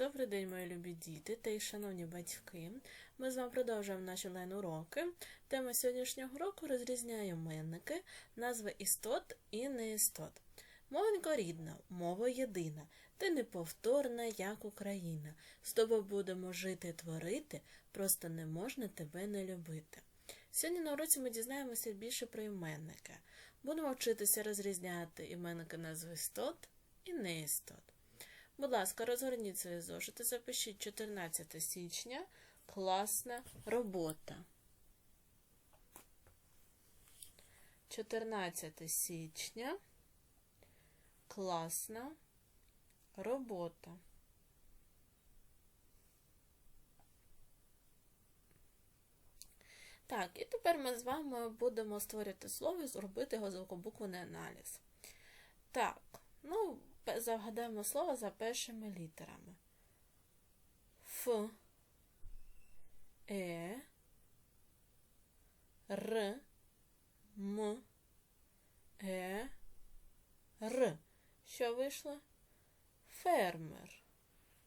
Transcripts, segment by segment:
Добрий день, мої любі діти та й шановні батьки. Ми з вами продовжуємо наші лайн-уроки. Тема сьогоднішнього року розрізняє іменники, назви істот і неістот. Мовенько рідна, мова єдина, ти неповторна, як Україна. З тобою будемо жити і творити, просто не можна тебе не любити. Сьогодні на уроці ми дізнаємося більше про іменники. Будемо вчитися розрізняти іменники назви істот і неістот. Будь ласка, розгорніть свої зошити, запишіть 14 січня. Класна робота. 14 січня. Класна робота. Так, і тепер ми з вами будемо створювати слово і зробити його звукобуквений аналіз. Так, ну, загадаємо слово за першими літерами. Ф, Е, Р, М, Е, Р. Що вийшло? Фермер.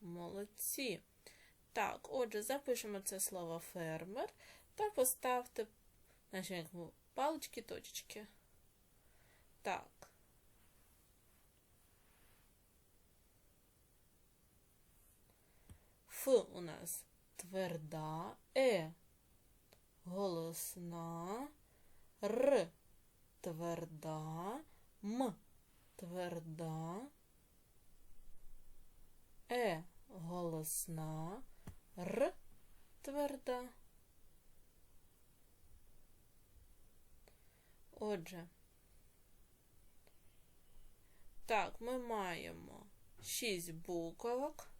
Молодці. Так, отже, запишемо це слово фермер та поставте наші палички, точечки. Так. Ф у нас тверда, Е голосна, Р тверда, М тверда, Е голосна, Р тверда. Отже, так, ми маємо шість буквок.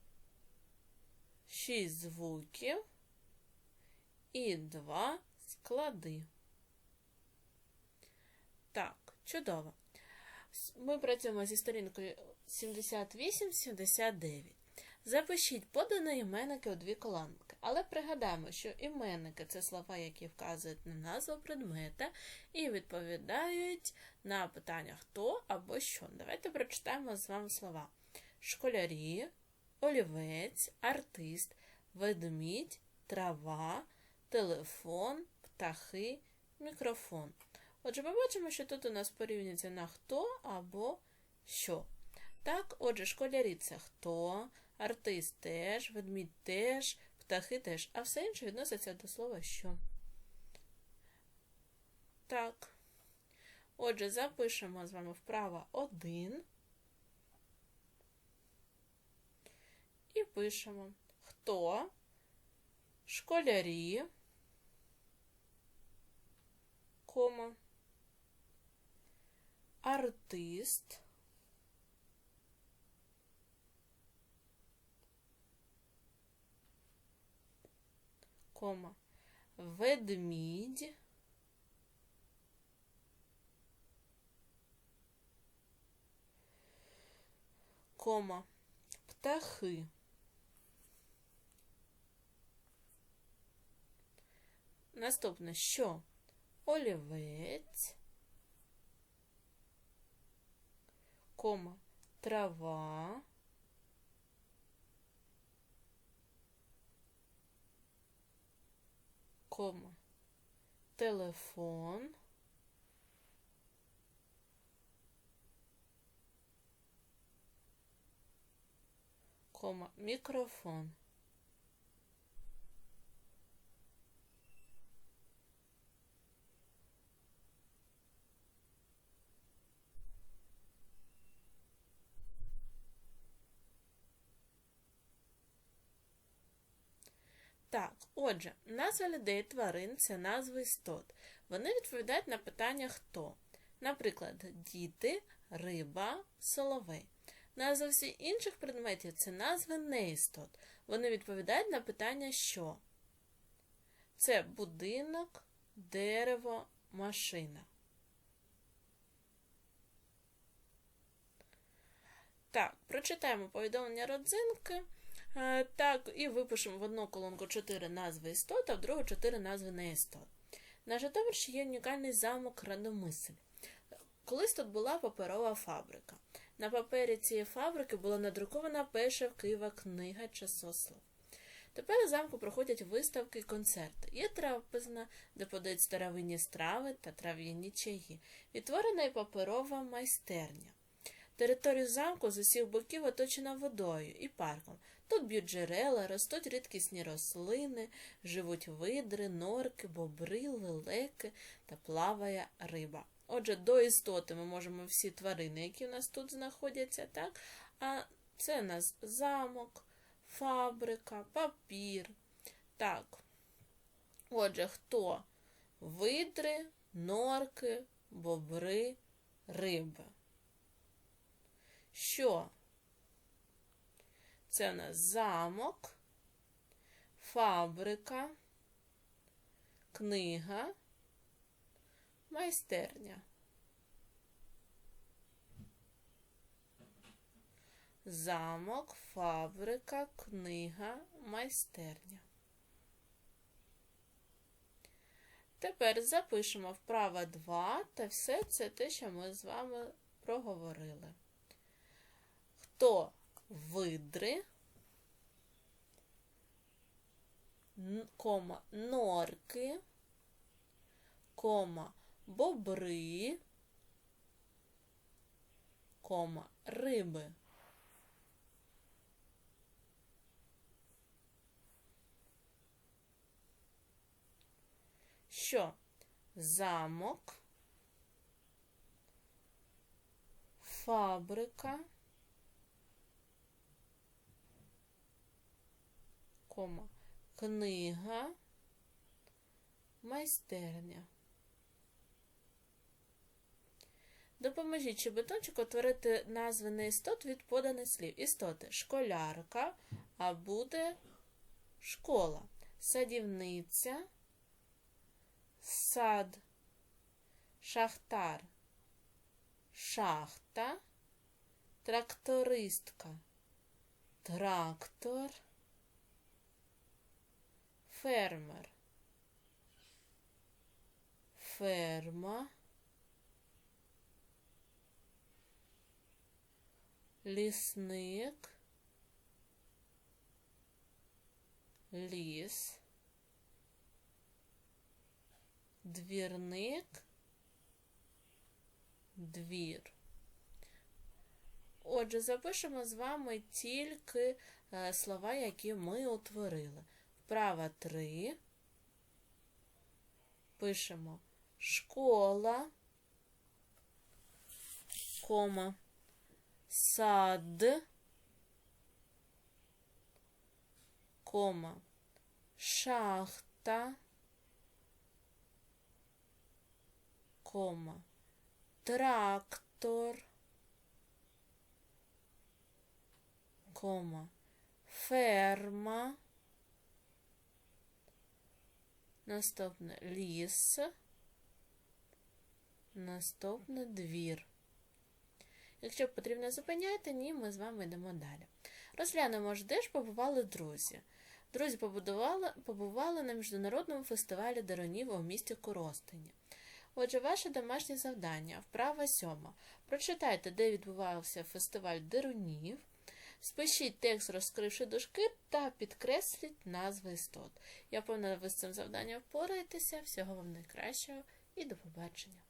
6 звуків і 2 склади. Так, чудово. Ми працюємо зі сторінкою 78-79. Запишіть подані іменники у дві колонки. Але пригадаємо, що іменники це слова, які вказують на назву предмета і відповідають на питання хто або що. Давайте прочитаємо з вами слова: школярі олівець, артист, ведмідь, трава, телефон, птахи, мікрофон. Отже, ми бачимо, що тут у нас порівнюється на хто або що. Так, отже, школярі це хто, артист теж, ведмідь теж, птахи теж, а все інше відноситься до слова що. Так. Отже, запишемо з вами вправо 1. І пишемо, хто? Школярі, кома, артист, кома, ведмідь, кома, птахи. Наступне. Що? Олівець, кома, трава, кома, телефон, кома, мікрофон. Так, отже, назва людей тварин це назви істот. Вони відповідають на питання хто. Наприклад, діти, риба, соловей. Назва всіх інших предметів це назви неістот. Вони відповідають на питання що. Це будинок, дерево, машина. Так, прочитаємо повідомлення родзинки. Так, і випишемо в одну колонку 4 назви істот, а в другу 4 назви неістот. На Житомирщині є унікальний замок Радомисль. Колись тут була паперова фабрика. На папері цієї фабрики була надрукована перша в Києва книга часослов. Тепер у замку проходять виставки і концерти. Є трапезна, де подають старовинні страви та трав'яні чаї. Відтворена і паперова майстерня. Територію замку з усіх боків оточена водою і парком. Тут б'ють джерела, ростуть рідкісні рослини, живуть видри, норки, бобри, лелеки та плаває риба. Отже, до істоти ми можемо всі тварини, які в нас тут знаходяться, так? А це у нас замок, фабрика, папір. Так. Отже, хто? Видри, норки, бобри, риби. Що? Це у нас замок, фабрика, книга, майстерня. Замок, фабрика, книга, майстерня. Тепер запишемо вправа 2 та все це те, що ми з вами проговорили. Хто видри, кома, норки, кома, бобри, кома, риби. Що? Замок, фабрика, кома, книга, майстерня. Допоможіть щебетончику утворити назви не істот від поданих слів. Істоти школярка, а буде школа, садівниця, сад, шахтар, шахта, трактористка, трактор, фермер, ферма, лісник, ліс, двірник, двір. Отже, запишемо з вами тільки е, слова, які ми утворили. Вправа 3. Пишемо. Школа, кома, сад, кома, шахта, кома, трактор, кома, ферма, наступне ліс, наступне двір. Якщо потрібно зупиняйте, ні, ми з вами йдемо далі. Розглянемо ж, де ж побували друзі. Друзі побудували, побували на міжнародному фестивалі даронів у місті Коростені. Отже, ваше домашнє завдання, вправа сьома. Прочитайте, де відбувався фестиваль дерунів, спишіть текст, розкривши дужки, та підкресліть назви істот. Я впевнена, ви з цим завданням впораєтеся. Всього вам найкращого і до побачення!